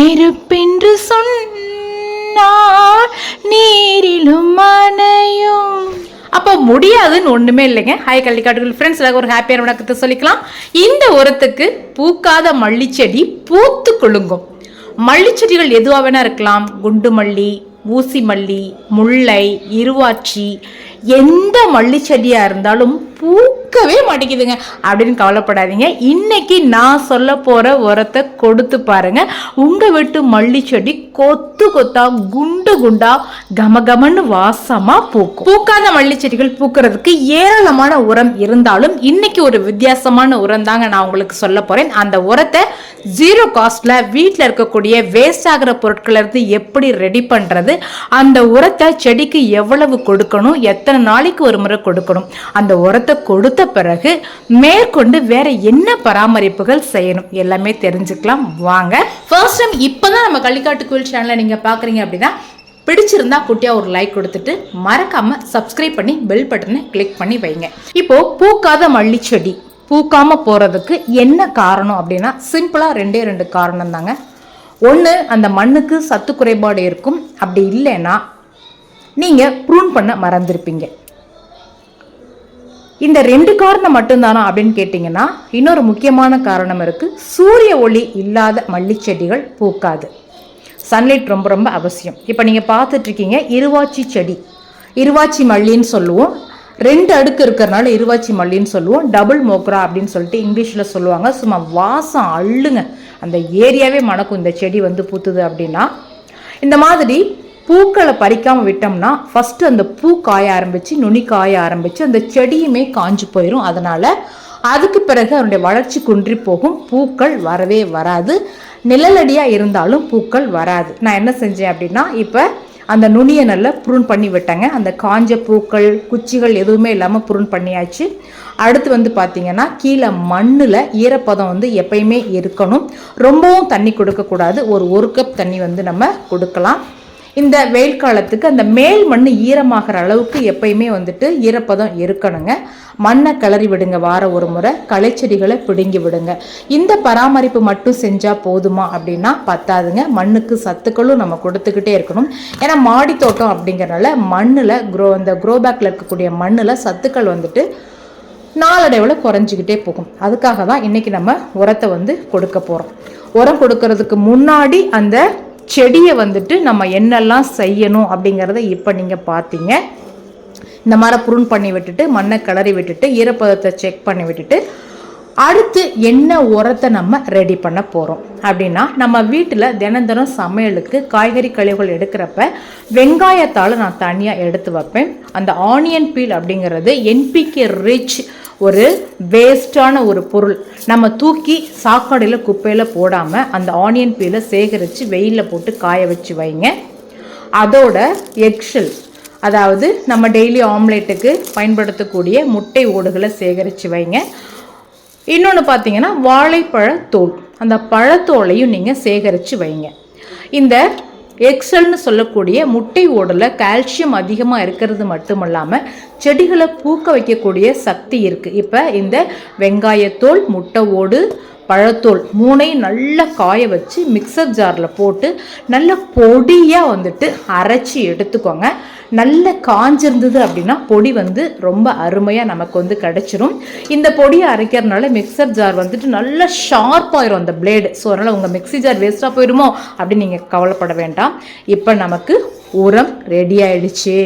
நெருப்பென்று சொன்னார் நீரிலும் மனையும் அப்போ முடியாதுன்னு ஒன்றுமே இல்லைங்க. ஹாய் கள்ளிக்காட்டுகள். ஃப்ரெண்ட்ஸ் எல்லாரும் ஒரு ஹாப்பியான வணக்கத்தை சொல்லிக்கலாம். இந்த உரத்துக்கு பூக்காத மல்லிச்செடி பூத்து கொழுங்கும் மல்லிச்செடிகள் எதுவாக வேணா இருக்கலாம். குண்டு மல்லி ஊசி மல்லி முல்லை இருவாச்சி எந்த மல்லிச்செடியாக இருந்தாலும் பூக்கவே மாட்டேங்குதுங்க. அப்படின்னு கவலைப்படாதீங்க. இன்னைக்கு நான் சொல்ல போகிற உரத்தை கொடுத்து பாருங்க. உங்கள் வீட்டு மல்லிச்செடி கொத்து கொத்தா குண்டு குண்டா கமகமன்னு வாசமாக பூக்கும். பூக்காத மல்லிச்செடிகள் பூக்கிறதுக்கு ஏராளமான உரம் இருந்தாலும் இன்னைக்கு ஒரு வித்தியாசமான உரம் தாங்க நான் உங்களுக்கு சொல்ல போகிறேன் அந்த உரத்தை ஜீரோ காஸ்ட்டில் வீட்டில் இருக்கக்கூடிய வேஸ்ட் ஆகிற பொருட்களருந்து எப்படி ரெடி பண்ணுறது அந்த உரத்தை செடிக்கு எவ்வளவு கொடுக்கணும்? எத்தனை நாளைக்கு ஒரு முறை கொடுக்கணும்? அந்த உரத்தை கொடுத்த பிறகு மேற்கொண்டு வேற என்ன பராமரிப்புகள் செய்யணும்? எல்லாமே தெரிஞ்சுக்கலாம். வாங்க. ஃபர்ஸ்ட் டைம் இப்போதான் நம்ம கள்ளிக்காட்டு கோயில் சேனலை நீங்கள் பார்க்குறீங்க அப்படின்னா பிடிச்சிருந்தா குட்டியா ஒரு லைக் கொடுத்துட்டு மறக்காம சப்ஸ்கிரைப் பண்ணி பெல் பட்டனை கிளிக் பண்ணி வைங்க. இப்போ பூக்காத மல்லிச்செடி. பூக்காம போறதுக்கு என்ன காரணம் அப்படின்னா சிம்பிளா ரெண்டே ரெண்டு காரணம் தாங்க. ஒன்று அந்த மண்ணுக்கு சத்து குறைபாடு இருக்கும். அப்படி இல்லைன்னா நீங்கள் ப்ரூன் பண்ண மறந்துருப்பீங்க. இந்த ரெண்டு காரணம் மட்டும்தானா அப்படின்னு கேட்டிங்கன்னா இன்னொரு முக்கியமான காரணம் இருக்குது சூரிய ஒளி இல்லாத மல்லிச்செடிகள் பூக்காது. சன்லைட் ரொம்ப ரொம்ப அவசியம். இப்போ நீங்கள் பார்த்துட்ருக்கீங்க இருவாச்சி செடி. இருவாச்சி மல்லின்னு சொல்லுவோம். ரெண்டு அடுக்கு இருக்கிறனால இருவாச்சி மல்லின்னு சொல்லுவோம். டபுள் மோக்ரா அப்படின்னு சொல்லிட்டு இங்கிலீஷில் சொல்லுவாங்க. சும்மா வாசம் அள்ளுங்க. அந்த ஏரியாவே மணக்கும் இந்த செடி வந்து பூத்துது அப்படின்னா. இந்த மாதிரி பூக்களை பறிக்காமல் விட்டோம்னா ஃபஸ்ட்டு அந்த பூ காய ஆரம்பித்து நுனி காய ஆரம்பித்து அந்த செடியுமே காஞ்சு போயிடும் அதனால் அதுக்கு பிறகு அதனுடைய வளர்ச்சி குன்றி போகும். பூக்கள் வரவே வராது. நிழலடியாக இருந்தாலும் பூக்கள் வராது. நான் என்ன செஞ்சேன் அப்படின்னா இப்போ அந்த நுனியை நல்லா புருண் பண்ணி விட்டேங்க. அந்த காஞ்ச பூக்கள் குச்சிகள் எதுவுமே இல்லாமல் புருண் பண்ணியாச்சு. அடுத்து வந்து பார்த்திங்கன்னா கீழே மண்ணில் ஈரப்பதம் வந்து எப்பயுமே இருக்கணும். ரொம்பவும் தண்ணி கொடுக்கக்கூடாது. ஒரு ஒரு கப் தண்ணி வந்து நம்ம கொடுக்கலாம். இந்த வெயில் காலத்துக்கு அந்த மேல் மண் ஈரமாகிற அளவுக்கு எப்பயுமே வந்துட்டு ஈரப்பதம் இருக்கணுங்க. மண்ணை கிளறி விடுங்க வார ஒரு முறை. களைச்செடிகளை பிடுங்கி விடுங்க. இந்த பராமரிப்பு மட்டும் செஞ்சால் போதுமா அப்படின்னா பத்தாதுங்க. மண்ணுக்கு சத்துக்களும் நம்ம கொடுத்துக்கிட்டே இருக்கணும். ஏன்னா மாடி தோட்டம் அப்படிங்கிறனால மண்ணில் க்ரோ அந்த குரோ பேக்கில் இருக்கக்கூடிய மண்ணில் சத்துக்கள் வந்துட்டு நாளடைவில் குறைஞ்சிக்கிட்டே போகும். அதுக்காக தான் இன்றைக்கி நம்ம உரத்தை வந்து கொடுக்க போகிறோம் உரம் கொடுக்கறதுக்கு முன்னாடி அந்த செடியை வந்துட்டு நம்ம என்னெல்லாம் செய்யணும் அப்படிங்கிறத இப்போ நீங்கள் பார்த்தீங்க இந்த மாதிரி ப்ரூன் பண்ணி விட்டுட்டு மண்ணை கிளறி விட்டுட்டு ஈரப்பதத்தை செக் பண்ணி விட்டுட்டு அடுத்து என்ன உரத்தை நம்ம ரெடி பண்ண போகிறோம் அப்படின்னா நம்ம வீட்டில் தினம் தினம் சமையலுக்கு காய்கறி கழிவுகள் எடுக்கிறப்ப வெங்காயத்தால் நான் தனியாக எடுத்து வைப்பேன். அந்த ஆனியன் பீல் அப்படிங்கிறது என்பிகே ரிச் ஒரு வேஸ்டான ஒரு பொருள். நம்ம தூக்கி சாக்காடையில் குப்பையில் போடாமல் அந்த ஆனியன் பீலை சேகரித்து வெயிலில் போட்டு காய வச்சு வைங்க. அதோட எக்ஷல் அதாவது நம்ம டெய்லி ஆம்லேட்டுக்கு பயன்படுத்தக்கூடிய முட்டை ஓடுகளை சேகரித்து வைங்க. இன்னொன்று பார்த்தீங்கன்னா வாழைப்பழத்தோல். அந்த பழத்தோலையும் நீங்கள் சேகரித்து வைங்க. இந்த எக்ஸல்னு சொல்லக்கூடிய முட்டை ஓடல கால்சியம் அதிகமாக இருக்கிறது மட்டும் இல்லாமல் செடிகளை பூக்க வைக்கக்கூடிய சக்தி இருக்குது இப்போ இந்த வெங்காயத்தோல் முட்டை ஓடு பழத்தோல் மூணையும் நல்லா காய வச்சு மிக்சர் ஜாரில் போட்டு நல்ல பொடியாக வந்துட்டு அரைச்சி எடுத்துக்கோங்க. நல்ல காஞ்சிருந்தது அப்படின்னா பொடி வந்து ரொம்ப அருமையாக நமக்கு வந்து கிடச்சிரும். இந்த பொடியை அரைக்கிறதுனால மிக்சர் ஜார் வந்துட்டு நல்லா ஷார்ப்பாயிரும் அந்த பிளேடு ஸோ அதனால் உங்கள் மிக்சி ஜார் வேஸ்ட்டாக போயிடுமோ அப்படின்னு நீங்கள் கவலைப்பட வேண்டாம். இப்போ நமக்கு உரம் ரெடி ஆயிடுச்சு.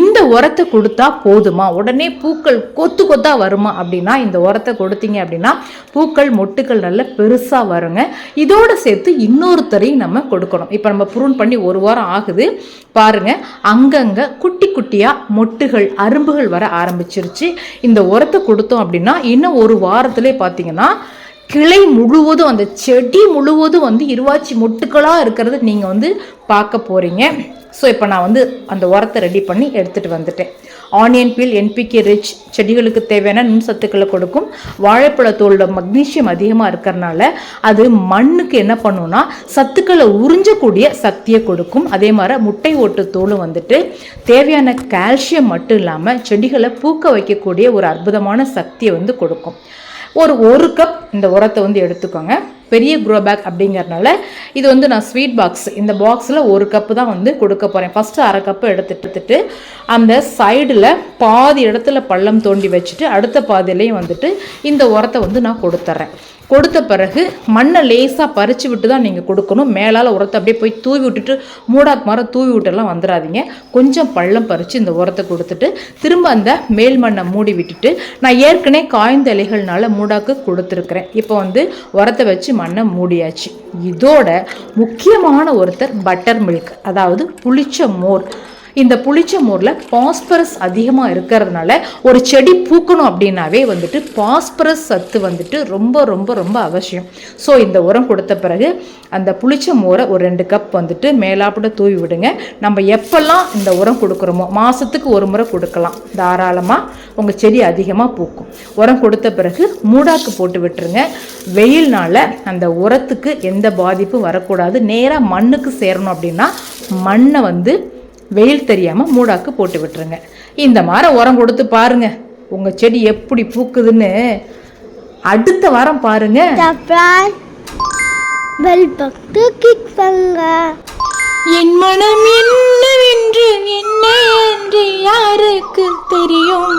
இந்த உரத்தை கொடுத்தா போதுமா? உடனே பூக்கள் கொத்து கொத்தா வருமா அப்படின்னா இந்த உரத்தை கொடுத்தீங்க அப்படின்னா பூக்கள் மொட்டுக்கள் நல்ல பெருசாக வருங்க. இதோட சேர்த்து இன்னொருத்தரையும் நம்ம கொடுக்கணும். இப்போ நம்ம ப்ரூன் பண்ணி ஒரு வாரம் ஆகுது. பாருங்க அங்கங்கே குட்டி குட்டியாக மொட்டுகள் அரும்புகள் வர ஆரம்பிச்சிருச்சு. இந்த உரத்தை கொடுத்தோம் அப்படின்னா இன்னும் ஒரு வாரத்திலே பார்த்தீங்கன்னா கிளை முழுவதும் அந்த செடி முழுவதும் வந்து இருவாச்சி மொட்டுக்களாக இருக்கிறது நீங்கள் வந்து பார்க்க போகிறீங்க ஸோ இப்போ நான் வந்து அந்த உரத்தை ரெடி பண்ணி எடுத்துகிட்டு வந்துட்டேன். ஆனியன் பீல் என்பிகே ரிச் செடிகளுக்கு தேவையான நுண்சத்துக்களை கொடுக்கும். வாழைப்பழத்தோட மக்னீஷியம் அதிகமாக இருக்கிறனால அது மண்ணுக்கு என்ன பண்ணுன்னா சத்துக்களை உறிஞ்சக்கூடிய சக்தியை கொடுக்கும். அதே மாதிரி முட்டை ஓட்டு தோலும் வந்துட்டு தேவையான கால்சியம் மட்டும் இல்லாமல் செடிகளை பூக்க வைக்கக்கூடிய ஒரு அற்புதமான சக்தியை வந்து கொடுக்கும். ஒரு ஒரு கப் இந்த உரத்தை வந்து எடுத்துக்கோங்க. பெரிய க்ரோ பேக் அப்படிங்கிறனால இது வந்து நான் ஸ்வீட் பாக்ஸ் இந்த பாக்ஸில் ஒரு கப்பு தான் வந்து கொடுக்க போகிறேன் ஃபஸ்ட்டு அரை கப்பு எடுத்துட்டு அந்த சைடில் பாதி இடத்துல பள்ளம் தோண்டி வச்சுட்டு அடுத்த பாதியிலையும் வந்துட்டு இந்த உரத்தை வந்து நான் கொடுத்துட்றேன் கொடுத்த பிறகு மண்ணை லேசாக பறித்து விட்டு தான் நீங்கள் கொடுக்கணும். மேலால் உரத்தை அப்படியே போய் தூவி விட்டுட்டு மூடாக்கு மரம் தூவி விட்டுலாம் வந்துடாதீங்க கொஞ்சம் பள்ளம் பறித்து இந்த உரத்தை கொடுத்துட்டு திரும்ப அந்த மேல் மண்ணை மூடி விட்டுட்டு நான் ஏற்கனவே காய்ந்த இலைகள்னால மூடாக்கு கொடுத்துருக்குறேன். இப்போ வந்து உரத்தை வச்சு மண்ணை மூடியாச்சு. இதோட முக்கியமான ஒருத்தர் பட்டர் மில்க் அதாவது புளிச்ச மோர். இந்த புளிச்ச மோரில் பாஸ்பரஸ் அதிகமாக இருக்கிறதுனால ஒரு செடி பூக்கணும் அப்படின்னாவே வந்துட்டு பாஸ்பரஸ் சத்து வந்துட்டு ரொம்ப ரொம்ப ரொம்ப அவசியம். ஸோ இந்த உரம் கொடுத்த பிறகு அந்த புளிச்ச மோரை ஒரு ரெண்டு கப் வந்துட்டு மேலாப்பிட தூவி விடுங்க. நம்ம எப்பெல்லாம் இந்த உரம் கொடுக்குறோமோ மாதத்துக்கு ஒரு முறை கொடுக்கலாம். தாராளமாக உங்கள் செடி அதிகமாக பூக்கும். உரம் கொடுத்த பிறகு மூடாக்கு போட்டு விட்டுருங்க. வெயில்னால அந்த உரத்துக்கு எந்த பாதிப்பும் வரக்கூடாது. நேராக மண்ணுக்கு சேரணும் அப்படின்னா மண்ணை வந்து வெயில் தெரியாமல் மூடாக்கு போட்டு விட்டுருங்க. இந்த மாதிரி உரம் கொடுத்து பாருங்க. உங்கள் செடி எப்படி பூக்குதுன்னு. அடுத்த வாரம் பாருங்க. என் மனம் என்னவென்று என்ன என்று யாருக்கு தெரியும்?